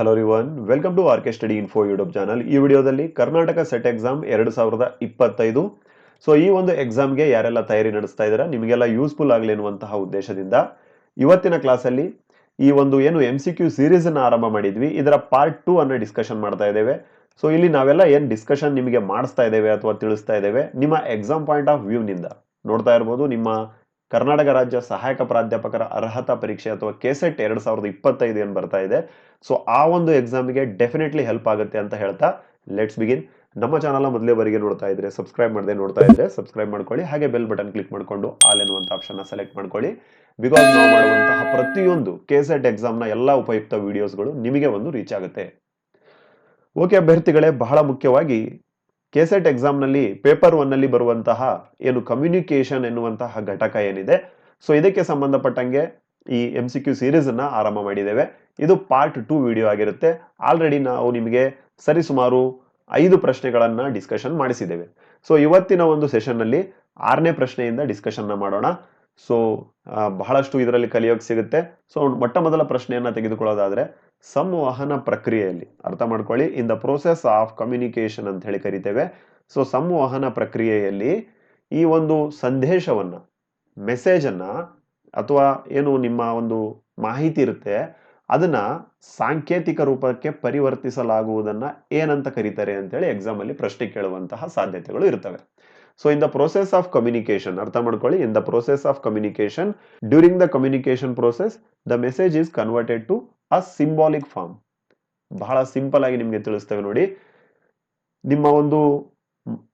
Hello everyone welcome to R K study info YouTube channel ಈ ವಿಡಿಯೋದಲ್ಲಿ Karnataka set exam ಎರಡು ಸಾವಿರದ ಇಪ್ಪತ್ತೈದು. ಸೊ ಈ ಒಂದು ಎಕ್ಸಾಮ್ಗೆ ಯಾರೆಲ್ಲ ತಯಾರಿ ನಡೆಸ್ತಾ ಇದ್ದೀರಾ, ನಿಮಗೆಲ್ಲ ಯೂಸ್ಫುಲ್ ಆಗಲಿ ಎನ್ನುವಂತಹ ಉದ್ದೇಶದಿಂದ ಇವತ್ತಿನ ಕ್ಲಾಸಲ್ಲಿ ಈ ಒಂದು ಏನು ಎಂ ಸಿ ಕ್ಯೂ ಸೀರೀಸ್ ಅನ್ನ ಆರಂಭ ಮಾಡಿದ್ವಿ. ಇದರ ಪಾರ್ಟ್ ಟೂ ಅನ್ನು ಡಿಸ್ಕಷನ್ ಮಾಡ್ತಾ ಇದ್ದೇವೆ. ಸೊ ಇಲ್ಲಿ ನಾವೆಲ್ಲ ಏನು ಡಿಸ್ಕಷನ್ ನಿಮಗೆ ಮಾಡಿಸ್ತಾ ಇದ್ದೇವೆ ಅಥವಾ ತಿಳಿಸ್ತಾ ಇದ್ದೇವೆ, ನಿಮ್ಮ ಎಕ್ಸಾಮ್ ಪಾಯಿಂಟ್ ಆಫ್ ವ್ಯೂನಿಂದ ನೋಡ್ತಾ ಇರ್ಬೋದು. ನಿಮ್ಮ ಕರ್ನಾಟಕ ರಾಜ್ಯ ಸಹಾಯಕ ಪ್ರಾಧ್ಯಾಪಕರ ಅರ್ಹತಾ ಪರೀಕ್ಷೆ ಅಥವಾ ಕೆಸೆಟ್ ಎರಡು ಸಾವಿರದ ಇಪ್ಪತ್ತೈದು ಏನು ಬರ್ತಾ ಇದೆ? ಸೊ ಆ ಒಂದು ಎಕ್ಸಾಮ್ಗೆ ಡೆಫಿನೆಟ್ಲಿ ಹೆಲ್ಪ್ ಆಗುತ್ತೆ ಅಂತ ಹೇಳ್ತಾ ಲೆಟ್ಸ್ ಬಿಗಿನ್ ನಮ್ಮ ಚಾನಲ್ ಮೊದಲೇ ಬರಿಗೆ ನೋಡ್ತಾ ಇದ್ರೆ ಸಬ್ಸ್ಕ್ರೈಬ್ ಮಾಡದೆ ನೋಡ್ತಾ ಇದ್ರೆ ಸಬ್ಸ್ಕ್ರೈಬ್ ಮಾಡ್ಕೊಳ್ಳಿ, ಹಾಗೆ ಬೆಲ್ ಬಟನ್ ಕ್ಲಿಕ್ ಮಾಡ್ಕೊಂಡು ಆಲ್ ಎನ್ನುವಂಥ ಆಪ್ಷನ್ ಸೆಲೆಕ್ಟ್ ಮಾಡ್ಕೊಳ್ಳಿ. ಬಿಕಾಸ್ ನಾವು ಮಾಡುವಂತಹ ಪ್ರತಿಯೊಂದು ಕೆಸೆಟ್ ಎಕ್ಸಾಮ್ನ ಎಲ್ಲ ಉಪಯುಕ್ತ ವಿಡಿಯೋಸ್ಗಳು ನಿಮಗೆ ಒಂದು ರೀಚ್ ಆಗುತ್ತೆ. ಓಕೆ ಅಭ್ಯರ್ಥಿಗಳೇ, ಬಹಳ ಮುಖ್ಯವಾಗಿ ಕೆಸೆಟ್ ಎಕ್ಸಾಮ್ನಲ್ಲಿ ಪೇಪರ್ ಒನ್ನಲ್ಲಿ ಬರುವಂತಹ ಏನು ಕಮ್ಯುನಿಕೇಷನ್ ಎನ್ನುವಂತಹ ಘಟಕ ಏನಿದೆ. ಸೊ, ಇದಕ್ಕೆ ಸಂಬಂಧಪಟ್ಟಂಗೆ ಈ ಎಂ ಸಿ ಕ್ಯೂ ಸೀರೀಸ್ ಅನ್ನ ಆರಂಭ ಮಾಡಿದ್ದೇವೆ. ಇದು ಪಾರ್ಟ್ ಟೂ ವಿಡಿಯೋ ಆಗಿರುತ್ತೆ. ಆಲ್ರೆಡಿ ನಾವು ನಿಮಗೆ ಸರಿಸುಮಾರು ಐದು ಪ್ರಶ್ನೆಗಳನ್ನು ಡಿಸ್ಕಷನ್ ಮಾಡಿಸಿದ್ದೇವೆ. ಸೊ, ಇವತ್ತಿನ ಒಂದು ಸೆಷನ್ನಲ್ಲಿ ಆರನೇ ಪ್ರಶ್ನೆಯಿಂದ ಡಿಸ್ಕಷನ್ ಮಾಡೋಣ. ಸೊ ಬಹಳಷ್ಟು ಇದರಲ್ಲಿ ಕಲಿಯೋಕೆ ಸಿಗುತ್ತೆ. ಸೊ, ಮೊಟ್ಟ ಮೊದಲ ಪ್ರಶ್ನೆಯನ್ನ ತೆಗೆದುಕೊಳ್ಳೋದಾದ್ರೆ ಸಂವಹನ ಪ್ರಕ್ರಿಯೆಯಲ್ಲಿ. ಅರ್ಥ ಮಾಡ್ಕೊಳ್ಳಿ. In the process of communication ಅಂತ ಹೇಳಿ ಕರಿತೇವೆ. ಸೊ ಸಂವಹನ ಪ್ರಕ್ರಿಯೆಯಲ್ಲಿ ಈ ಒಂದು ಸಂದೇಶವನ್ನ ಮೆಸೇಜ್ ಅನ್ನ ಅಥವಾ ಏನು ನಿಮ್ಮ ಒಂದು ಮಾಹಿತಿ ಇರುತ್ತೆ, ಅದನ್ನ ಸಾಂಕೇತಿಕ ರೂಪಕ್ಕೆ ಪರಿವರ್ತಿಸಲಾಗುವುದನ್ನ ಏನಂತ ಕರೀತಾರೆ ಅಂತೇಳಿ ಎಕ್ಸಾಮ್ ಅಲ್ಲಿ ಪ್ರಶ್ನೆ ಕೇಳುವಂತಹ ಸಾಧ್ಯತೆಗಳು ಇರ್ತವೆ. So in the process of communication ಅರ್ಥ ಮಾಡ್ಕೊಳ್ಳಿ. In the process of communication during the communication process the message is converted to a symbolic form ಬಹಳ ಸಿಂಪಲ್ ಆಗಿ ನಿಮಗೆ ತಿಳಿಸ್ತೇವೆ ನೋಡಿ. ನಿಮ್ಮ ಒಂದು,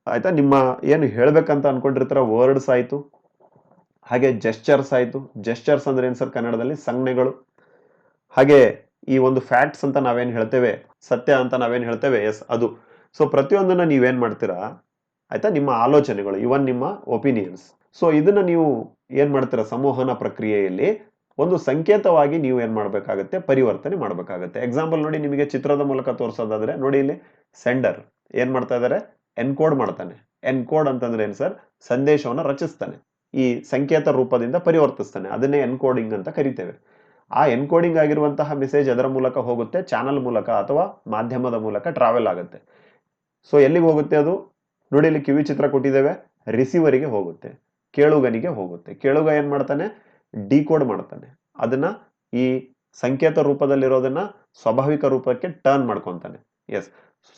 ಆಯ್ತಾ? ನಿಮ್ಮ ಏನು ಹೇಳ್ಬೇಕಂತ ಅನ್ಕೊಂಡಿರ್ತಾರ? ವರ್ಡ್ಸ್ ಆಯಿತು. ಹಾಗೆ ಜೆಸ್ಚರ್ಸ್ ಆಯಿತು. ಜೆಸ್ಚರ್ಸ್ ಅಂದ್ರೆ ಏನು ಸರ್? ಕನ್ನಡದಲ್ಲಿ ಸಂಜ್ಞೆಗಳು. ಹಾಗೆ ಈ ಒಂದು ಫ್ಯಾಕ್ಟ್ಸ್ ಅಂತ ನಾವೇನು ಹೇಳ್ತೇವೆ? ಸತ್ಯ ಅಂತ ನಾವೇನು ಹೇಳ್ತೇವೆ? ಎಸ್ ಅದು. ಸೊ ಪ್ರತಿಯೊಂದನ್ನ ನೀವೇನು ಮಾಡ್ತೀರಾ? ಆಯ್ತಾ? ನಿಮ್ಮ ಆಲೋಚನೆಗಳು ಇವನ್ ನಿಮ್ಮ ಒಪಿನಿಯನ್ಸ್ ಸೊ ಇದನ್ನ ನೀವು ಏನು ಮಾಡ್ತೀರಾ? ಸಂವಹನ ಪ್ರಕ್ರಿಯೆಯಲ್ಲಿ ಒಂದು ಸಂಕೇತವಾಗಿ ನೀವು ಏನು ಮಾಡಬೇಕಾಗುತ್ತೆ? ಪರಿವರ್ತನೆ ಮಾಡಬೇಕಾಗುತ್ತೆ. ಎಕ್ಸಾಂಪಲ್ ನೋಡಿ ನಿಮಗೆ ಚಿತ್ರದ ಮೂಲಕ ತೋರಿಸೋದಾದ್ರೆ, ನೋಡಿ ಇಲ್ಲಿ ಸೆಂಡರ್ ಏನು ಮಾಡ್ತಾ ಇದ್ದಾರೆ ಎನ್ಕೋಡ್ ಮಾಡ್ತಾನೆ. ಎನ್ಕೋಡ್ ಅಂತಂದ್ರೆ ಏನು ಸರ್? ಸಂದೇಶವನ್ನು ರಚಿಸ್ತಾನೆ. ಈ ಸಂಕೇತ ರೂಪದಿಂದ ಪರಿವರ್ತಿಸ್ತಾನೆ. ಅದನ್ನೇ ಎನ್ಕೋಡಿಂಗ್ ಅಂತ ಕರಿತೇವೆ. ಆ ಎನ್ಕೋಡಿಂಗ್ ಆಗಿರುವಂತಹ ಮೆಸೇಜ್ ಅದರ ಮೂಲಕ ಹೋಗುತ್ತೆ ಚಾನಲ್ ಮೂಲಕ ಅಥವಾ ಮಾಧ್ಯಮದ ಮೂಲಕ ಟ್ರಾವೆಲ್ ಆಗುತ್ತೆ. ಸೊ ಎಲ್ಲಿಗೆ ಹೋಗುತ್ತೆ ಅದು? ನೋಡಿ ಇಲ್ಲಿ ಕಿವಿ ಚಿತ್ರ ಕೊಟ್ಟಿದ್ದೇವೆ. ರಿಸೀವರಿಗೆ ಹೋಗುತ್ತೆ. ಕೇಳುಗನಿಗೆ ಹೋಗುತ್ತೆ. ಕೇಳುಗ ಏನು ಮಾಡ್ತಾನೆ? ಡಿಕೋಡ್ ಮಾಡ್ತಾನೆ. ಅದನ್ನ ಈ ಸಂಕೇತ ರೂಪದಲ್ಲಿರೋದನ್ನ ಸ್ವಾಭಾವಿಕ ರೂಪಕ್ಕೆ ಟರ್ನ್ ಮಾಡ್ಕೊತಾನೆ. ಎಸ್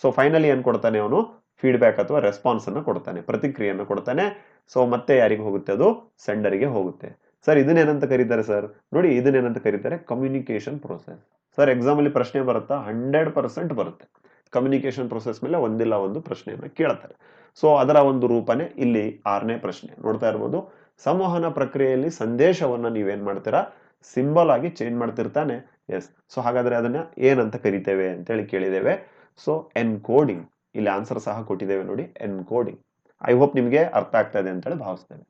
ಸೊ ಫೈನಲಿ ಏನು ಕೊಡ್ತಾನೆ ಅವನು? ಫೀಡ್ಬ್ಯಾಕ್ ಅಥವಾ ರೆಸ್ಪಾನ್ಸ್ ಅನ್ನು ಕೊಡ್ತಾನೆ, ಪ್ರತಿಕ್ರಿಯೆಯನ್ನು ಕೊಡ್ತಾನೆ. ಸೊ ಮತ್ತೆ ಯಾರಿಗೆ ಹೋಗುತ್ತೆ ಅದು? ಸೆಂಡರಿಗೆ ಹೋಗುತ್ತೆ. ಸರ್ ಇದನ್ನೇನಂತ ಕರೀತಾರೆ ಸರ್ ನೋಡಿ ಇದನ್ನೇನಂತ ಕರೀತಾರೆ? ಕಮ್ಯುನಿಕೇಶನ್ ಪ್ರೊಸೆಸ್ ಸರ್ ಎಕ್ಸಾಮ್ ಅಲ್ಲಿ ಪ್ರಶ್ನೆ ಬರುತ್ತಾ? ಹಂಡ್ರೆಡ್ ಪರ್ಸೆಂಟ್ ಬರುತ್ತೆ. ಕಮ್ಯುನಿಕೇಶನ್ ಪ್ರೊಸೆಸ್ ಮೇಲೆ ಒಂದಿಲ್ಲ ಒಂದು ಪ್ರಶ್ನೆಯನ್ನು ಕೇಳ್ತಾರೆ. ಸೊ ಅದರ ಒಂದು ರೂಪನೇ ಇಲ್ಲಿ ಆರನೇ ಪ್ರಶ್ನೆ. ನೋಡ್ತಾ ಇರ್ಬೋದು. ಸಂವಹನ ಪ್ರಕ್ರಿಯೆಯಲ್ಲಿ ಸಂದೇಶವನ್ನ ನೀವೇನು ಮಾಡ್ತೀರಾ? ಸಿಂಬಲ್ ಆಗಿ ಚೇಂಜ್ ಮಾಡ್ತಿರ್ತಾನೆ. ಎಸ್ ಸೊ ಹಾಗಾದ್ರೆ ಅದನ್ನ ಏನಂತ ಕರಿತೇವೆ ಅಂತೇಳಿ ಕೇಳಿದ್ದೇವೆ. ಸೊ ಎನ್ಕೋಡಿಂಗ್ ಇಲ್ಲಿ ಆನ್ಸರ್ ಸಹ ಕೊಟ್ಟಿದ್ದೇವೆ ನೋಡಿ. ಎನ್ಕೋಡಿಂಗ್ ಐ ಹೋಪ್ ನಿಮಗೆ ಅರ್ಥ ಆಗ್ತಾ ಇದೆ ಅಂತೇಳಿ ಭಾವಿಸ್ತೇನೆ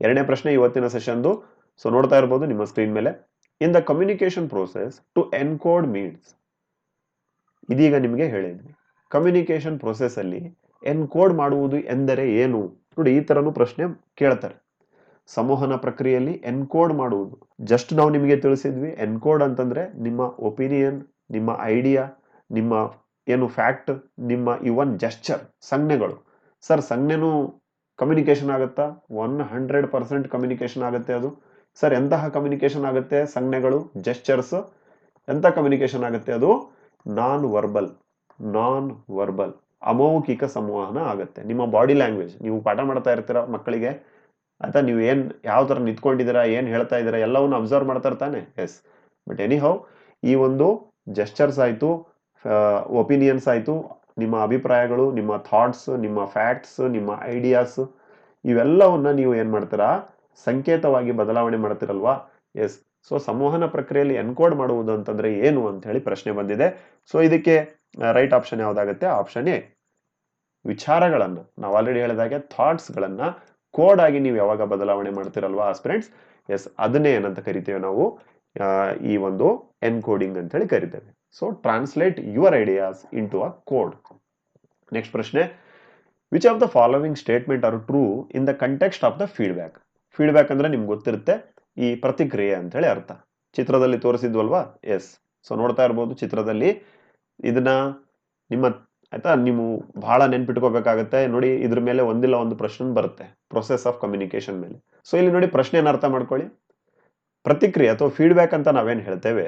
ಎರಡನೇ ಪ್ರಶ್ನೆ ಇವತ್ತಿನ ಸೆಷನ್ದು ಸೊ ನೋಡ್ತಾ ಇರ್ಬೋದು ನಿಮ್ಮ ಸ್ಕ್ರೀನ್ ಮೇಲೆ. In the communication process to encode means ಇದೀಗ ನಿಮಗೆ ಹೇಳಿದ್ವಿ ಕಮ್ಯುನಿಕೇಶನ್ ಪ್ರೋಸೆಸ್ ಅಲ್ಲಿ ಎನ್ಕೋಡ್ ಮಾಡುವುದು ಎಂದರೆ ಏನು? ನೋಡಿ, ಈ ತರನು ಪ್ರಶ್ನೆ ಕೇಳ್ತಾರೆ. ಸಂವಹನ ಪ್ರಕ್ರಿಯೆಯಲ್ಲಿ ಎನ್ಕೋಡ್ ಮಾಡುವುದು. ಜಸ್ಟ್ ನಾವು ನಿಮಗೆ ತಿಳಿಸಿದ್ವಿ, ಎನ್ಕೋಡ್ ಅಂತಂದ್ರೆ ನಿಮ್ಮ ಒಪಿನಿಯನ್ ನಿಮ್ಮ ಐಡಿಯಾ ನಿಮ್ಮ ಏನು ಫ್ಯಾಕ್ಟ್ ನಿಮ್ಮ ಇವನ್ ಜೆಸ್ಚರ್ ಸಂಜ್ಞೆಗಳು. ಸರ್ ಸಂಜ್ಞೆನೂ ಕಮ್ಯುನಿಕೇಷನ್ ಆಗುತ್ತಾ? ಒನ್ ಹಂಡ್ರೆಡ್ ಪರ್ಸೆಂಟ್ ಕಮ್ಯುನಿಕೇಷನ್ ಆಗುತ್ತೆ ಅದು. ಸರ್ ಎಂತಹ ಕಮ್ಯುನಿಕೇಷನ್ ಆಗುತ್ತೆ? ಸಂಜ್ಞೆಗಳು ಜೆಸ್ಚರ್ಸ್ ಎಂಥ ಕಮ್ಯುನಿಕೇಷನ್ ಆಗುತ್ತೆ ಅದು? ನಾನ್ ವರ್ಬಲ್ ನಾನ್ ವರ್ಬಲ್ ಅಮೌಖಿಕ ಸಂವಹನ ಆಗುತ್ತೆ. ನಿಮ್ಮ ಬಾಡಿ ಲ್ಯಾಂಗ್ವೇಜ್ ನೀವು ಪಾಠ ಮಾಡ್ತಾ ಇರ್ತೀರ ಮಕ್ಕಳಿಗೆ ಆಯ್ತಾ ನೀವು ಏನು ಯಾವ ಥರ ನಿಂತ್ಕೊಂಡಿದ್ದೀರಾ, ಏನು ಹೇಳ್ತಾ ಇದ್ದೀರಾ, ಎಲ್ಲವನ್ನು ಅಬ್ಸರ್ವ್ ಮಾಡ್ತಾ ಇರ್ತಾನೆ. ಎಸ್ ಬಟ್ ಎನಿ ಹೌ ಈ ಒಂದು ಜೆಸ್ಚರ್ಸ್ ಆಯಿತು ಒಪಿನಿಯನ್ಸ್ ಆಯಿತು, ನಿಮ್ಮ ಅಭಿಪ್ರಾಯಗಳು, ನಿಮ್ಮ ಥಾಟ್ಸ್ ನಿಮ್ಮ ಫ್ಯಾಕ್ಟ್ಸ್ ನಿಮ್ಮ ಐಡಿಯಾಸ್ ಇವೆಲ್ಲವನ್ನ ನೀವು ಏನು ಮಾಡ್ತೀರಾ, ಸಂಕೇತವಾಗಿ ಬದಲಾವಣೆ ಮಾಡ್ತಿರಲ್ವಾ? ಎಸ್ ಸೊ ಸಂವಹನ ಪ್ರಕ್ರಿಯೆಯಲ್ಲಿ ಎನ್ಕೋಡ್ ಮಾಡುವುದು ಅಂತಂದ್ರೆ ಏನು ಅಂತ ಹೇಳಿ ಪ್ರಶ್ನೆ ಬಂದಿದೆ. ಸೊ ಇದಕ್ಕೆ ರೈಟ್ ಆಪ್ಷನ್ ಯಾವುದಾಗುತ್ತೆ? ಆಪ್ಷನ್ ಎ ವಿಚಾರಗಳನ್ನು. ನಾವು ಆಲ್ರೆಡಿ ಹೇಳಿದಾಗೆ ಥಾಟ್ಸ್ ಗಳನ್ನ ಕೋಡ್ ಆಗಿ ನೀವು ಯಾವಾಗ ಬದಲಾವಣೆ ಮಾಡ್ತಿರಲ್ವಾ ಆಸ್ಪಿರೆಂಟ್ಸ್ ಎಸ್ ಅದನ್ನೇ ಏನಂತ ಕರಿತೇವೆ ನಾವು ಈ ಒಂದು ಎನ್ಕೋಡಿಂಗ್ ಅಂತ ಹೇಳಿ ಕರಿತೇವೆ. So translate your ideas into a code next ಪ್ರಶ್ನೆ which of the following statement are true in the context of the feedback feedback ಅಂದ್ರೆ ನಿಮ್ಗೆ ಗೊತ್ತಿರುತ್ತೆ ಈ ಪ್ರತಿಕ್ರಿಯೆ ಅಂತ ಹೇಳಿ ಅರ್ಥ. ಚಿತ್ರದಲ್ಲಿ ತೋರಿಸಿದ್ವಲ್ವಾ? ಎಸ್ ಸೊ ನೋಡ್ತಾ ಇರ್ಬೋದು ಚಿತ್ರದಲ್ಲಿ. ಇದನ್ನ ನಿಮ್ಮ ಆಯ್ತಾ? ನೀವು ಬಹಳ ನೆನ್ಪಿಟ್ಕೋಬೇಕಾಗತ್ತೆ. ನೋಡಿ, ಇದ್ರ ಮೇಲೆ ಒಂದಿಲ್ಲ ಒಂದು ಪ್ರಶ್ನೆ ಬರುತ್ತೆ ಪ್ರೊಸೆಸ್ ಆಫ್ ಕಮ್ಯುನಿಕೇಶನ್ ಮೇಲೆ. ಸೊ ಇಲ್ಲಿ ನೋಡಿ ಪ್ರಶ್ನೆಯನ್ನು ಅರ್ಥ ಮಾಡ್ಕೊಳ್ಳಿ. ಪ್ರತಿಕ್ರಿಯೆ ಅಥವಾ ಫೀಡ್ಬ್ಯಾಕ್ ಅಂತ ನಾವೇನು ಹೇಳ್ತೇವೆ?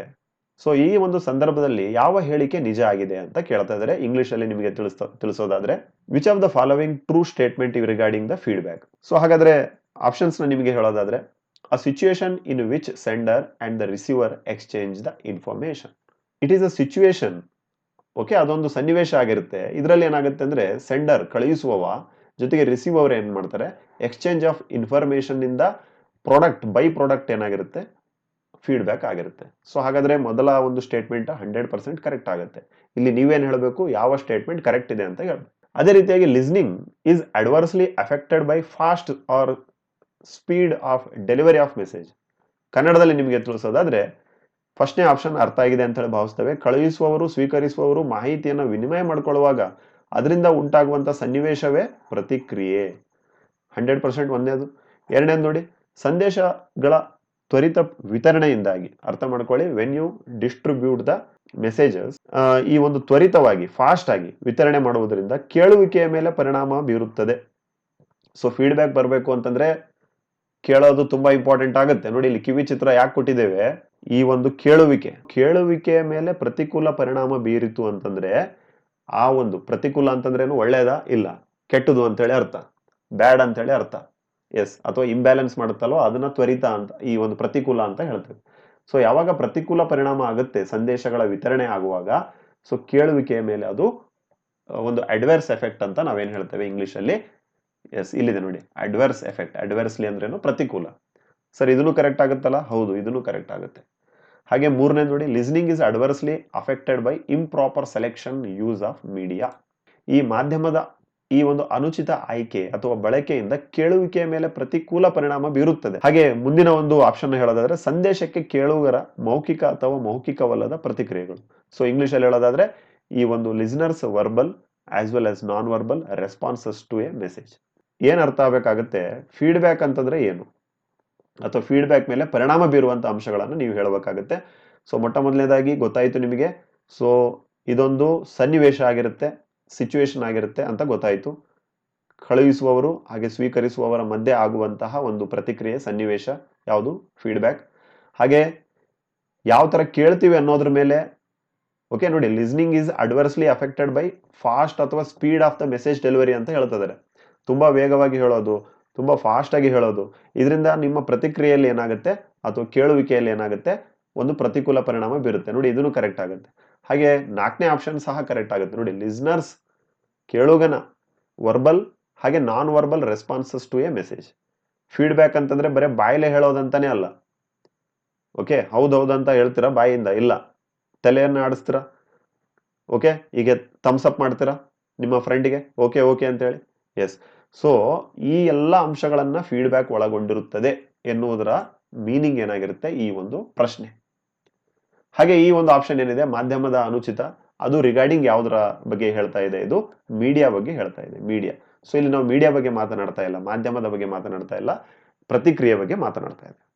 ಸೊ ಈ ಒಂದು ಸಂದರ್ಭದಲ್ಲಿ ಯಾವ ಹೇಳಿಕೆ ನಿಜ ಆಗಿದೆ ಅಂತ ಕೇಳ್ತಾ ಇದ್ದಾರೆ. ಇಂಗ್ಲಿಷ್ ಅಲ್ಲಿ ನಿಮಗೆ ತಿಳಿಸ್ತಾ, ತಿಳಿಸೋದಾದ್ರೆ which of the following true statement regarding the feedback so ಹಾಗಾದ್ರೆ ಆಪ್ಷನ್ಸ್ನ ನಿಮಗೆ ಹೇಳೋದಾದ್ರೆ a situation in which sender and the receiver exchange the information it is a situation okay, ಅದೊಂದು ಸನ್ನಿವೇಶ ಆಗಿರುತ್ತೆ. ಇದರಲ್ಲಿ ಏನಾಗುತ್ತೆ ಅಂದರೆ, ಸೆಂಡರ್ ಕಳುಹಿಸುವವ ಜೊತೆಗೆ ರಿಸೀವ್ ಅವರು ಏನು ಮಾಡ್ತಾರೆ? ಎಕ್ಸ್ಚೇಂಜ್ ಆಫ್ ಇನ್ಫಾರ್ಮೇಶನ್ನಿಂದ ಪ್ರಾಡಕ್ಟ್ ಬೈ ಪ್ರಾಡಕ್ಟ್ ಏನಾಗಿರುತ್ತೆ? ಫೀಡ್ಬ್ಯಾಕ್ ಆಗಿರುತ್ತೆ. ಸೊ, ಹಾಗಾದರೆ ಮೊದಲ ಒಂದು ಸ್ಟೇಟ್ಮೆಂಟ್ ಹಂಡ್ರೆಡ್ ಪರ್ಸೆಂಟ್ ಕರೆಕ್ಟ್ ಆಗುತ್ತೆ. ಇಲ್ಲಿ ನೀವೇನು ಹೇಳಬೇಕು? ಯಾವ ಸ್ಟೇಟ್ಮೆಂಟ್ ಕರೆಕ್ಟ್ ಇದೆ ಅಂತ ಹೇಳ್ಬೇಕು. ಅದೇ ರೀತಿಯಾಗಿ listening is adversely affected by fast or speed of delivery of message. ಕನ್ನಡದಲ್ಲಿ ನಿಮಗೆ ತಿಳಿಸೋದಾದ್ರೆ ಫಸ್ಟ್ನೇ ಆಪ್ಷನ್ ಅರ್ಥ ಆಗಿದೆ ಅಂತ ಹೇಳಿ ಭಾವಿಸ್ತೇವೆ. ಕಳುಹಿಸುವವರು, ಸ್ವೀಕರಿಸುವವರು ಮಾಹಿತಿಯನ್ನು ವಿನಿಮಯ ಮಾಡಿಕೊಳ್ಳುವಾಗ ಅದರಿಂದ ಉಂಟಾಗುವಂಥ ಸನ್ನಿವೇಶವೇ ಪ್ರತಿಕ್ರಿಯೆ. ಹಂಡ್ರೆಡ್ ಪರ್ಸೆಂಟ್ ಒಂದೇದು ಎರಡನೇದು ನೋಡಿ, ಸಂದೇಶಗಳ ತ್ವರಿತ ವಿತರಣೆಯಿಂದಾಗಿ ಅರ್ಥ ಮಾಡ್ಕೊಳ್ಳಿ. When you distribute the messages ಈ ಒಂದು ತ್ವರಿತವಾಗಿ ಫಾಸ್ಟ್ ಆಗಿ ವಿತರಣೆ ಮಾಡುವುದರಿಂದ ಕೇಳುವಿಕೆಯ ಮೇಲೆ ಪರಿಣಾಮ ಬೀರುತ್ತದೆ. ಸೊ ಫೀಡ್ಬ್ಯಾಕ್ ಬರಬೇಕು ಅಂತಂದ್ರೆ ಕೇಳೋದು ತುಂಬಾ ಇಂಪಾರ್ಟೆಂಟ್ ಆಗುತ್ತೆ. ನೋಡಿ, ಇಲ್ಲಿ ಕಿವಿ ಚಿತ್ರ ಯಾಕೆ ಕೊಟ್ಟಿದ್ದೇವೆ? ಈ ಒಂದು ಕೇಳುವಿಕೆ. ಕೇಳುವಿಕೆಯ ಮೇಲೆ ಪ್ರತಿಕೂಲ ಪರಿಣಾಮ ಬೀರಿತು ಅಂತಂದ್ರೆ ಆ ಒಂದು ಪ್ರತಿಕೂಲ ಅಂತಂದ್ರೇನು ಒಳ್ಳೇದಾ? ಇಲ್ಲ. ಕೆಟ್ಟದು ಅಂತೇಳಿ ಅರ್ಥ. ಬ್ಯಾಡ್ ಅಂತೇಳಿ ಅರ್ಥ. ಎಸ್ ಅಥವಾ ಇಂಬ್ಯಾಲೆನ್ಸ್ ಮಾಡುತ್ತಲ್ವೋ? ಅದನ್ನ ತ್ವರಿತ ಅಂತ ಈ ಒಂದು ಪ್ರತಿಕೂಲ ಅಂತ ಹೇಳ್ತೇವೆ. ಸೊ ಯಾವಾಗ ಪ್ರತಿಕೂಲ ಪರಿಣಾಮ ಆಗುತ್ತೆ, ಸಂದೇಶಗಳ ವಿತರಣೆ ಆಗುವಾಗ ಸೊ ಕೇಳುವಿಕೆಯ ಮೇಲೆ ಅದು ಒಂದು ಅಡ್ವರ್ಸ್ ಎಫೆಕ್ಟ್ ಅಂತ ನಾವೇನು ಹೇಳ್ತೇವೆ ಇಂಗ್ಲಿಷ್ ಅಲ್ಲಿ? ಎಸ್ ಇಲ್ಲಿದೆ ನೋಡಿ. ಅಡ್ವರ್ಸ್ ಎಫೆಕ್ಟ್ ಅಡ್ವರ್ಸ್ಲಿ ಅಂದ್ರೇನು ಪ್ರತಿಕೂಲ. ಸರ್, ಇದನ್ನು ಕರೆಕ್ಟ್ ಆಗುತ್ತಲ್ಲ? ಹೌದು, ಇದನ್ನು ಕರೆಕ್ಟ್ ಆಗುತ್ತೆ. ಹಾಗೆ ಮೂರನೇ ನೋಡಿ listening is adversely affected by improper selection use of media ಈ ಮಾಧ್ಯಮದ ಈ ಒಂದು ಅನುಚಿತ ಆಯ್ಕೆ ಅಥವಾ ಬಳಕೆಯಿಂದ ಕೇಳುವಿಕೆಯ ಮೇಲೆ ಪ್ರತಿಕೂಲ ಪರಿಣಾಮ ಬೀರುತ್ತದೆ. ಹಾಗೆ ಮುಂದಿನ ಒಂದು ಆಪ್ಷನ್ ಹೇಳೋದಾದ್ರೆ, ಸಂದೇಶಕ್ಕೆ ಕೇಳುಗರ ಮೌಖಿಕ ಅಥವಾ ಮೌಖಿಕವಲ್ಲದ ಪ್ರತಿಕ್ರಿಯೆಗಳು. ಸೊ ಇಂಗ್ಲಿಷ್ ಅಲ್ಲಿ ಹೇಳೋದಾದ್ರೆ, ಈ ಒಂದು listeners verbal as well as non verbal responses to a message ಏನ್ ಅರ್ಥ ಆಗಬೇಕಾಗುತ್ತೆ? ಫೀಡ್ಬ್ಯಾಕ್ ಅಂತಂದ್ರೆ ಏನು? ಅಥವಾ ಫೀಡ್ಬ್ಯಾಕ್ ಮೇಲೆ ಪರಿಣಾಮ ಬೀರುವಂಥ ಅಂಶಗಳನ್ನು ನೀವು ಹೇಳಬೇಕಾಗುತ್ತೆ. ಸೊ ಮೊಟ್ಟ ಮೊದಲನೇದಾಗಿ ಗೊತ್ತಾಯಿತು ನಿಮಗೆ. ಸೊ ಇದೊಂದು ಸನ್ನಿವೇಶ ಆಗಿರುತ್ತೆ ಸಿಚುವೇಶನ್ ಆಗಿರುತ್ತೆ ಅಂತ ಗೊತ್ತಾಯಿತು. ಕಳುಹಿಸುವವರು, ಹಾಗೆ ಸ್ವೀಕರಿಸುವವರ ಮಧ್ಯೆ ಆಗುವಂತಹ ಒಂದು ಪ್ರತಿಕ್ರಿಯೆ, ಸನ್ನಿವೇಶ, ಯಾವುದು? ಫೀಡ್ಬ್ಯಾಕ್ ಹಾಗೆ ಯಾವ ತರ ಕೇಳ್ತೀವಿ ಅನ್ನೋದ್ರ ಮೇಲೆ ಓಕೆ ನೋಡಿ listening is adversely affected by fast ಅಥವಾ speed of the message delivery ಅಂತ ಹೇಳ್ತಿದ್ದಾರೆ ತುಂಬಾ ವೇಗವಾಗಿ ಹೇಳೋದು ತುಂಬಾ ಫಾಸ್ಟ್ ಆಗಿ ಹೇಳೋದು. ಇದರಿಂದ ನಿಮ್ಮ ಪ್ರತಿಕ್ರಿಯೆಯಲ್ಲಿ ಏನಾಗುತ್ತೆ? ಅಥವಾ ಕೇಳುವಿಕೆಯಲ್ಲಿ ಏನಾಗುತ್ತೆ? ಒಂದು ಪ್ರತಿಕೂಲ ಪರಿಣಾಮ ಬೀರುತ್ತೆ. ನೋಡಿ ಇದನ್ನು ಕರೆಕ್ಟ್ ಆಗುತ್ತೆ. ಹಾಗೆ ನಾಲ್ಕನೇ ಆಪ್ಷನ್ ಸಹ ಕರೆಕ್ಟ್ ಆಗುತ್ತೆ. ನೋಡಿ ಲಿಸ್ನರ್ಸ್ ಕೇಳುಗನ ವರ್ಬಲ್ ಹಾಗೆ non verbal responses to a message feedback ಅಂತಂದ್ರೆ ಬರೀ ಬಾಯಿಲೆ ಹೇಳೋದಂತಾನೆ ಅಲ್ಲ. ಓಕೆ ಹೌದೌದು ಅಂತ ಹೇಳ್ತೀರಾ? ಬಾಯಿಂದ? ಇಲ್ಲ. ತಲೆಯನ್ನು ಆಡಿಸ್ತೀರಾ? ಓಕೆ ಹೀಗೆ ಥಮ್ಸ್ ಅಪ್ ಮಾಡ್ತೀರಾ? ನಿಮ್ಮ ಫ್ರೆಂಡಿಗೆ ಓಕೆ ಓಕೆ ಅಂತ ಹೇಳಿ ಎಸ್ ಸೊ ಈ ಎಲ್ಲ ಅಂಶಗಳನ್ನ ಫೀಡ್ಬ್ಯಾಕ್ ಒಳಗೊಂಡಿರುತ್ತದೆ ಎನ್ನುವುದರ ಮೀನಿಂಗ್ ಏನಾಗಿರುತ್ತೆ? ಈ ಒಂದು ಪ್ರಶ್ನೆ. ಹಾಗೆ ಈ ಒಂದು ಆಪ್ಷನ್ ಏನಿದೆ? ಮಾಧ್ಯಮದ ಅನುಚಿತ. ಅದು ರಿಗಾರ್ಡಿಂಗ್ ಯಾವುದರ ಬಗ್ಗೆ ಹೇಳ್ತಾ ಇದೆ? ಇದು ಮೀಡಿಯಾ ಬಗ್ಗೆ ಹೇಳ್ತಾ ಇದೆ. ಮೀಡಿಯಾ ಸೊ ಇಲ್ಲಿ ನಾವು ಮೀಡಿಯಾ ಬಗ್ಗೆ ಮಾತನಾಡ್ತಾ ಇಲ್ಲ. ಮಾಧ್ಯಮದ ಬಗ್ಗೆ ಮಾತನಾಡ್ತಾ ಇಲ್ಲ. ಪ್ರತಿಕ್ರಿಯೆ ಬಗ್ಗೆ ಮಾತನಾಡ್ತಾ ಇದೆ.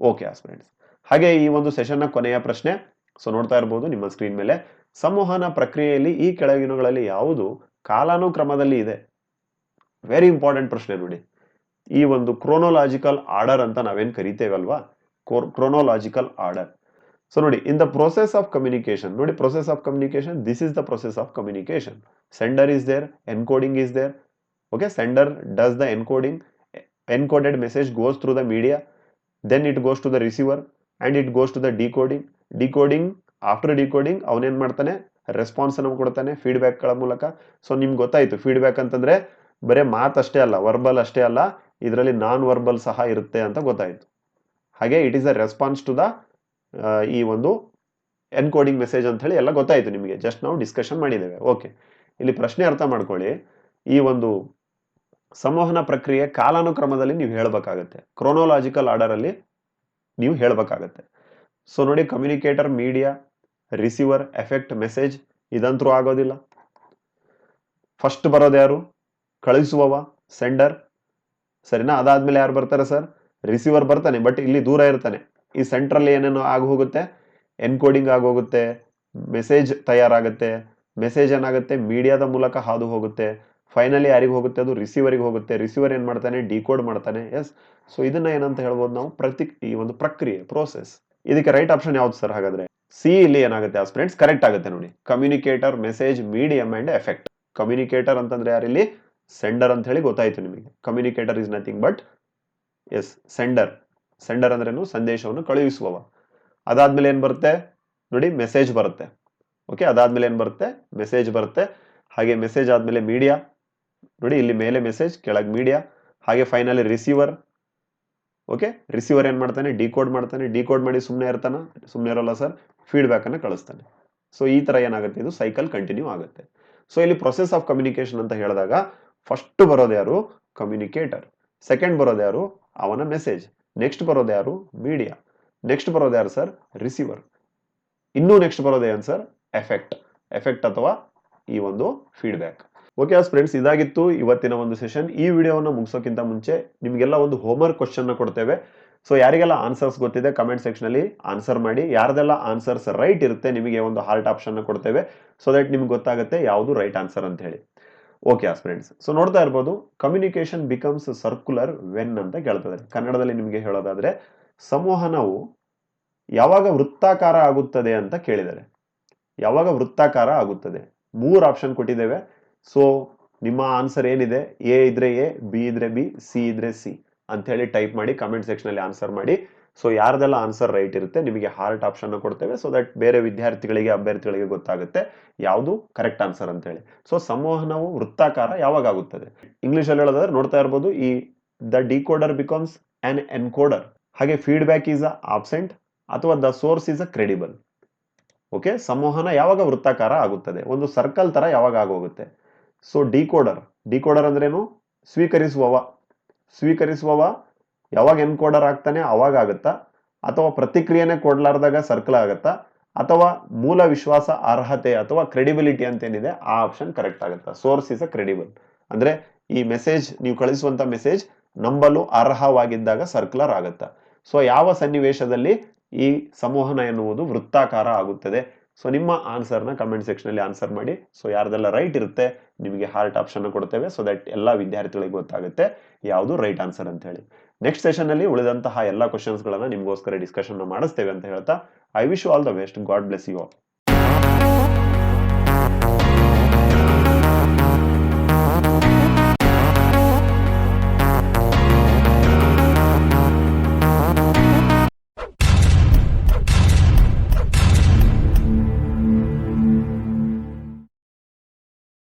ಓಕೆ ಫ್ರೆಂಡ್ಸ್ ಹಾಗೆ ಈ ಒಂದು ಸೆಷನ್ನ ಕೊನೆಯ ಪ್ರಶ್ನೆ. ಸೊ ನೋಡ್ತಾ ಇರಬಹುದು ನಿಮ್ಮ ಸ್ಕ್ರೀನ್ ಮೇಲೆ. ಸಂವಹನ ಪ್ರಕ್ರಿಯೆಯಲ್ಲಿ ಈ ಕೆಳಗಿನಗಳಲ್ಲಿ ಯಾವುದು ಕಾಲಾನುಕ್ರಮದಲ್ಲಿ ಇದೆ? ವೆರಿ ಇಂಪಾರ್ಟೆಂಟ್ ಪ್ರಶ್ನೆ ನೋಡಿ ಈ ಒಂದು ಕ್ರೋನೋಲಾಜಿಕಲ್ ಆರ್ಡರ್ ಅಂತ ನಾವೇನು ಕರಿತೇವಲ್ವಾ? ಕ್ರೋನೋಲಾಜಿಕಲ್ ಆರ್ಡರ್ ಸೊ ನೋಡಿ in the process of communication ನೋಡಿ process of communication this is the process of communication sender is there encoding is there okay, sender does the encoding. Encoded message goes through the media then it goes to the receiver and it goes to the decoding decoding after decoding ಅವನೇನ್ ಮಾಡ್ತಾನೆ? Response ಅನ್ನು ಕೊಡ್ತಾನೆ ಫೀಡ್ಬ್ಯಾಕ್ಗಳ ಮೂಲಕ. So ನಿಮ್ಗೆ ಗೊತ್ತಾಯಿತು feedback ಅಂತಂದ್ರೆ ಬರೇ ಮಾತ್ ಅಷ್ಟೇ ಅಲ್ಲ ವರ್ಬಲ್ ಅಷ್ಟೇ ಅಲ್ಲ, ಇದರಲ್ಲಿ ನಾನ್ ವರ್ಬಲ್ ಸಹ ಇರುತ್ತೆ ಅಂತ ಗೊತ್ತಾಯ್ತು. ಹಾಗೆ it is a response to the ಈ ಒಂದು ಎನ್ಕೋಡಿಂಗ್ ಮೆಸೇಜ್ ಅಂತ ಹೇಳಿ ಎಲ್ಲ ಗೊತ್ತಾಯ್ತು ನಿಮಗೆ. ಜಸ್ಟ್ ನಾವು ಡಿಸ್ಕಷನ್ ಮಾಡಿದ್ದೇವೆ. ಓಕೆ ಇಲ್ಲಿ ಪ್ರಶ್ನೆ ಅರ್ಥ ಮಾಡ್ಕೊಳ್ಳಿ. ಈ ಒಂದು ಸಂವಹನ ಪ್ರಕ್ರಿಯೆ ಕಾಲಾನುಕ್ರಮದಲ್ಲಿ ನೀವು ಹೇಳಬೇಕಾಗತ್ತೆ. ಕ್ರೋನೋಲಾಜಿಕಲ್ ಆರ್ಡರ್ ಅಲ್ಲಿ ನೀವು ಹೇಳಬೇಕಾಗತ್ತೆ. ಸೊ ನೋಡಿ communicator media receiver effect message ಇದಂತರೂ ಆಗೋದಿಲ್ಲ. ಫಸ್ಟ್ ಬರೋದು ಯಾರು? ಕಳಿಸುವವ ಸೆಂಡರ್ ಸರಿನಾ? ಅದಾದ್ಮೇಲೆ ಯಾರು ಬರ್ತಾರೆ ಸರ್? ರಿಸೀವರ್ ಬರ್ತಾನೆ ಬಟ್ ಇಲ್ಲಿ ದೂರ ಇರ್ತಾನೆ. ಈ ಸೆಂಟ್ರಲ್ಲಿ ಏನೇನೋ ಆಗಿ ಹೋಗುತ್ತೆ ಎನ್ಕೋಡಿಂಗ್ ಆಗೋಗುತ್ತೆ ಮೆಸೇಜ್ ತಯಾರಾಗುತ್ತೆ ಮೆಸೇಜ್ ಏನಾಗುತ್ತೆ? ಮೀಡಿಯಾದ ಮೂಲಕ ಹಾದು ಹೋಗುತ್ತೆ. ಫೈನಲಿ ಯಾರಿಗೆ ಹೋಗುತ್ತೆ? ಅದು ರಿಸೀವರಿಗೆ ಹೋಗುತ್ತೆ. ರಿಸೀವರ್ ಏನು ಮಾಡ್ತಾನೆ? ಡಿಕೋಡ್ ಮಾಡ್ತಾನೆ ಎಸ್ ಸೊ ಇದನ್ನ ಏನಂತ ಹೇಳ್ಬೋದು ನಾವು? ಪ್ರತಿ, ಈ ಒಂದು ಪ್ರಕ್ರಿಯೆ ಪ್ರೋಸೆಸ್ ಇದಕ್ಕೆ ರೈಟ್ ಆಪ್ಷನ್ ಯಾವ್ದು ಸರ್ ಹಾಗಾದ್ರೆ? ಸಿ ಇಲ್ಲಿ ಏನಾಗುತ್ತೆ ಫ್ರೆಂಡ್ಸ್ ಕರೆಕ್ಟ್ ಆಗುತ್ತೆ ನೋಡಿ. Communicator message medium and effect communicator ಅಂತಂದ್ರೆ ಯಾರಿಲ್ಲಿ? ಸೆಂಡರ್ ಅಂತ ಹೇಳಿ ಗೊತ್ತಾಯಿತು ನಿಮಗೆ. Communicator is nothing but as sender sender ಅಂದ್ರೇನು ಸಂದೇಶವನ್ನು ಕಳುಹಿಸುವವ. ಅದಾದ್ಮೇಲೆ ಏನು ಬರುತ್ತೆ? ನೋಡಿ ಮೆಸೇಜ್ ಬರುತ್ತೆ. ಓಕೆ ಅದಾದ್ಮೇಲೆ ಏನು ಬರುತ್ತೆ? ಮೆಸೇಜ್ ಬರುತ್ತೆ. ಹಾಗೆ ಮೆಸೇಜ್ ಆದ್ಮೇಲೆ ಮೀಡಿಯಾ ನೋಡಿ, ಇಲ್ಲಿ ಮೇಲೆ ಮೆಸೇಜ್ ಕೆಳಗೆ ಮೀಡಿಯಾ ಹಾಗೆ ಫೈನಲಿ ರಿಸೀವರ್ ಓಕೆ ರಿಸೀವರ್ ಏನು ಮಾಡ್ತಾನೆ? ಡಿಕೋಡ್ ಮಾಡ್ತಾನೆ. ಡಿಕೋಡ್ ಮಾಡಿ ಸುಮ್ಮನೆ ಇರ್ತಾನೆ? ಸುಮ್ಮನೆ ಇರೋಲ್ಲ ಸರ್ ಫೀಡ್ಬ್ಯಾಕ್ ಅನ್ನ ಕಳಿಸ್ತಾನೆ. ಸೊ ಈ ತರ ಏನಾಗುತ್ತೆ? ಇದು ಸೈಕಲ್ ಕಂಟಿನ್ಯೂ ಆಗುತ್ತೆ. ಸೊ ಇಲ್ಲಿ ಪ್ರೊಸೆಸ್ ಆಫ್ ಕಮ್ಯುನಿಕೇಶನ್ ಅಂತ ಹೇಳಿದಾಗ ಫಸ್ಟ್ ಬರೋದು ಯಾರು? ಕಮ್ಯುನಿಕೇಟರ್ ಸೆಕೆಂಡ್ ಬರೋದು ಯಾರು? ಅವನ ಮೆಸೇಜ್ ನೆಕ್ಸ್ಟ್ ಬರೋದು ಯಾರು? ಮೀಡಿಯಾ ನೆಕ್ಸ್ಟ್ ಬರೋದು ಯಾರು ಸರ್ ರಿಸೀವರ್ ಇನ್ನೂ ನೆಕ್ಸ್ಟ್ ಬರೋದು ಏನು ಸರ್ ಎಫೆಕ್ಟ್ ಎಫೆಕ್ಟ್ ಅಥವಾ ಈ ಒಂದು ಫೀಡ್ಬ್ಯಾಕ್ ಓಕೆ ಫ್ರೆಂಡ್ಸ್ ಇದಾಗಿತ್ತು ಇವತ್ತಿನ ಒಂದು ಸೆಷನ್ ಈ ವಿಡಿಯೋವನ್ನು ಮುಗಿಸೋಕ್ಕಿಂತ ಮುಂಚೆ ನಿಮಗೆಲ್ಲ ಒಂದು ಹೋಮ್ವರ್ಕ್ ಕ್ವಶನ್ನ ಕೊಡ್ತೇವೆ. ಸೊ ಯಾರಿಗೆಲ್ಲ ಆನ್ಸರ್ಸ್ ಗೊತ್ತಿದೆ ಕಮೆಂಟ್ ಸೆಕ್ಷನ್ ಅಲ್ಲಿ ಆನ್ಸರ್ ಮಾಡಿ. ಯಾರ್ದೆಲ್ಲ ಆನ್ಸರ್ಸ್ ರೈಟ್ ಇರುತ್ತೆ, ನಿಮಗೆ ಒಂದು ಹಾರ್ಟ್ ಆಪ್ಷನ್ ಕೊಡ್ತೇವೆ. ಸೊ ದಟ್ ನಿಮ್ಗೆ ಗೊತ್ತಾಗುತ್ತೆ ಯಾವುದು ರೈಟ್ ಆನ್ಸರ್ ಅಂತ ಹೇಳಿ. ಓಕೆ ಫ್ರೆಂಡ್ಸ್ ಸೊ ನೋಡ್ತಾ ಇರ್ಬೋದು ಕಮ್ಯುನಿಕೇಶನ್ ಬಿಕಮ್ಸ್ ಸರ್ಕ್ಯುಲರ್ ವೆನ್ ಅಂತ ಕೇಳ್ತದೆ ಕನ್ನಡದಲ್ಲಿ ನಿಮಗೆ ಹೇಳೋದಾದ್ರೆ ಸಂವಹನವು ಯಾವಾಗ ವೃತ್ತಾಕಾರ ಆಗುತ್ತದೆ ಅಂತ ಕೇಳಿದ್ದಾರೆ. ಯಾವಾಗ ವೃತ್ತಾಕಾರ ಆಗುತ್ತದೆ? ಮೂರು ಆಪ್ಷನ್ ಕೊಟ್ಟಿದ್ದೇವೆ. ಸೊ ನಿಮ್ಮ ಆನ್ಸರ್ ಏನಿದೆ? ಎ ಇದ್ರೆ ಎ ಬಿ ಇದ್ರೆ ಬಿ ಸಿ ಇದ್ರೆ ಸಿ ಅಂತ ಹೇಳಿ ಟೈಪ್ ಮಾಡಿ ಕಮೆಂಟ್ ಸೆಕ್ಷನ್ ಅಲ್ಲಿ ಆನ್ಸರ್ ಮಾಡಿ. ಸೊ ಯಾರ್ದೆಲ್ಲ ಆನ್ಸರ್ ರೈಟ್ ಇರುತ್ತೆ, ನಿಮಗೆ ಹಾರ್ಟ್ ಆಪ್ಷನ್ ಕೊಡ್ತೇವೆ. ಸೊ ದಟ್ ಬೇರೆ ವಿದ್ಯಾರ್ಥಿಗಳಿಗೆ, ಅಭ್ಯರ್ಥಿಗಳಿಗೆ ಗೊತ್ತಾಗುತ್ತೆ ಯಾವುದು ಕರೆಕ್ಟ್ ಆನ್ಸರ್ ಅಂತ ಹೇಳಿ ಸೊ ಸಂವಹನವು ವೃತ್ತಾಕಾರ ಯಾವಾಗ ಆಗುತ್ತದೆ ಇಂಗ್ಲಿಷ್ ಅಲ್ಲಿ ಹೇಳೋದಾದ್ರೆ ನೋಡ್ತಾ ಇರ್ಬೋದು, ಈ the decoder becomes an encoder ಹಾಗೆ ಫೀಡ್ಬ್ಯಾಕ್ ಈಸ್ ಅ ಆಬ್ಸೆಂಟ್ ಅಥವಾ the source is a credible okay ಸಂವಹನ ಯಾವಾಗ ವೃತ್ತಾಕಾರ ಆಗುತ್ತದೆ? ಒಂದು ಸರ್ಕಲ್ ತರ ಯಾವಾಗ ಆಗೋಗುತ್ತೆ? ಸೊ ಡಿಕೋಡರ್ ಡಿಕೋಡರ್ ಅಂದ್ರೇನು? ಸ್ವೀಕರಿಸುವವ. ಸ್ವೀಕರಿಸುವವ ಯಾವಾಗ ಎನ್ಕೋಡರ್ ಆಗ್ತಾನೆ ಅವಾಗ ಆಗುತ್ತಾ? ಅಥವಾ ಪ್ರತಿಕ್ರಿಯೆನೇ ಕೊಡ್ಲಾರ್ದಾಗ ಸರ್ಕಲ್ ಆಗುತ್ತಾ? ಅಥವಾ ಮೂಲ ವಿಶ್ವಾಸ, ಅರ್ಹತೆ ಅಥವಾ ಕ್ರೆಡಿಬಿಲಿಟಿ ಅಂತ ಏನಿದೆ ಆ ಆಪ್ಷನ್ ಕರೆಕ್ಟ್ ಆಗುತ್ತಾ? ಸೋರ್ಸ್ ಇಸ್ ಅ ಕ್ರೆಡಿಬಲ್ ಅಂದ್ರೆ ಈ ಮೆಸೇಜ್ ನೀವು ಕಳಿಸುವಂತ ಮೆಸೇಜ್ ನಂಬಲು ಅರ್ಹವಾಗಿದ್ದಾಗ ಸರ್ಕ್ಯುಲರ್ ಆಗುತ್ತಾ? ಸೊ ಯಾವ ಸನ್ನಿವೇಶದಲ್ಲಿ ಈ ಸಂವಹನ ಎನ್ನುವುದು ವೃತ್ತಾಕಾರ ಆಗುತ್ತದೆ? ಸೊ ನಿಮ್ಮ ಆನ್ಸರ್ನ ಕಮೆಂಟ್ ಸೆಕ್ಷನ್ ಅಲ್ಲಿ ಆನ್ಸರ್ ಮಾಡಿ. ಸೊ ಯಾರ್ದೆಲ್ಲ ರೈಟ್ ಇರುತ್ತೆ, ನಿಮಗೆ ಹಾರ್ಟ್ ಆಪ್ಷನ್ ಕೊಡ್ತೇವೆ. ಸೊ ದಟ್ ಎಲ್ಲ ವಿದ್ಯಾರ್ಥಿಗಳಿಗೆ ಗೊತ್ತಾಗುತ್ತೆ. ಯಾವುದು ರೈಟ್ ಆನ್ಸರ್ ಅಂತ ಹೇಳಿ ನೆಕ್ಸ್ಟ್ ಸೆಷನ್ ಅಲ್ಲಿ ಉಳಿದಂತಹ ಎಲ್ಲ ಕ್ವಶನ್ಸ್ ಗಳನ್ನ ನಿಮಗೋಸ್ಕರ ಡಿಸ್ಕಷನ್ ಮಾಡಿಸ್ತೇವೆ ಅಂತ ಹೇಳ್ತಾ I wish all the best God bless you all